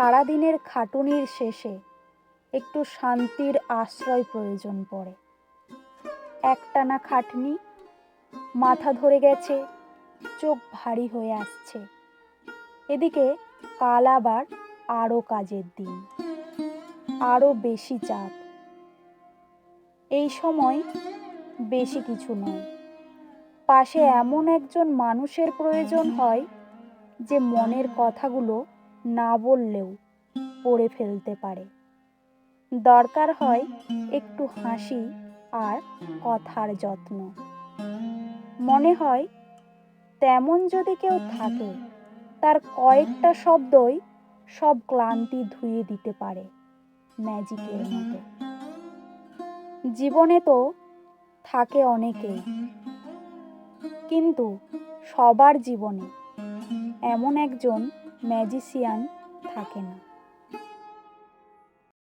সারাদিনের খাটুনির শেষে একটু শান্তির আশ্রয় প্রয়োজন পড়ে। একটানা খাটনি, মাথা ধরে গেছে, চোখ ভারী হয়ে আসছে। এদিকে কাল আবার আরও কাজের দিন, আরও বেশি চাপ। এই সময় বেশি কিছু নয়। পাশে এমন একজন মানুষের প্রয়োজন হয় যে মনের কথাগুলো না বললেও পড়ে ফেলতে পারে। দরকার হয় একটু হাসি আর কথার যত্ন। মনে হয় তেমন যদি কেউ থাকে, তার কয়েকটা শব্দই সব ক্লান্তি ধুয়ে দিতে পারে ম্যাজিকের মতো। জীবনে তো থাকে অনেকেই। কিন্তু সবার জীবনে এমন একজন ম্যাজিশিয়ান থাকে না।